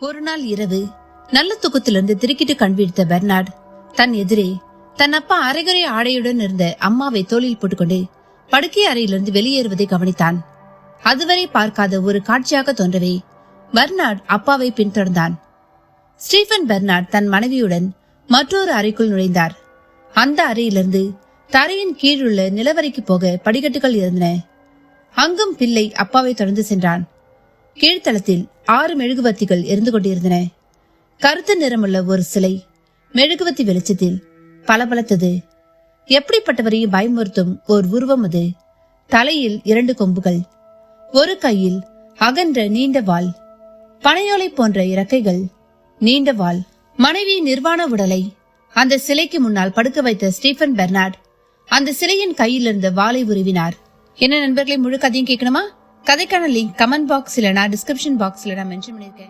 ஒரு நாள் இரவு நல்ல தூக்கத்திலிருந்து திருக்கிட்டு கண் விழித்த பெர்னார்ட் தன் எதிரே தன் அப்பா அரைகுறை ஆடையுடன் இருந்த அம்மாவை தோளில் போட்டுக்கொண்டு படுக்கை அறையிலிருந்து வெளியேறுவதை கவனித்தான். அதுவரை பார்க்காத ஒரு காட்சியாக தோன்றவே பெர்னார்ட் அப்பாவை பின்தொடர்ந்தான். ஸ்டீபன் பெர்னார்ட் தன் மனைவியுடன் மற்றொரு அறைக்குள் நுழைந்தார். அந்த அறையிலிருந்து தரையின் கீழுள்ள நிலவரைக்கு போக படிக்கட்டுகள் இருந்தன. அங்கும் பிள்ளை அப்பாவை தொடர்ந்து சென்றான். கீழ்த்தளத்தில் ஆறு மெழுகுவர்த்திகள் எரிந்து கொண்டிருந்தன. கருத்த நிறமுள்ள ஒரு சிலை மெழுகுவத்தி வெளிச்சத்தில் பளபளத்தது. எப்படிப்பட்டவரையும் பயமுறுத்தும் ஓர் உருவம் அது. தலையில் இரண்டு கொம்புகள் ஒரு கையில் அகன்ற நீண்ட வாள் பனையோலை போன்ற இறக்கைகள் நீண்ட வாள் மனைவி நிர்வாண உடலை அந்த சிலைக்கு முன்னால் படுக்க வைத்த ஸ்டீபன் பெர்னார்ட் அந்த சிலையின் கையில் இருந்த வாளை உருவினார். என்ன நண்பர்களை முழு கதையும் கேட்கணுமா? கதைக்கான லிங்க் கமெண்ட் பாக்ஸ்ல நான் டிஸ்கிரிப்ஷன் பாக்ஸில் நான் மென்ஷன் பண்ணியிருக்கேன்.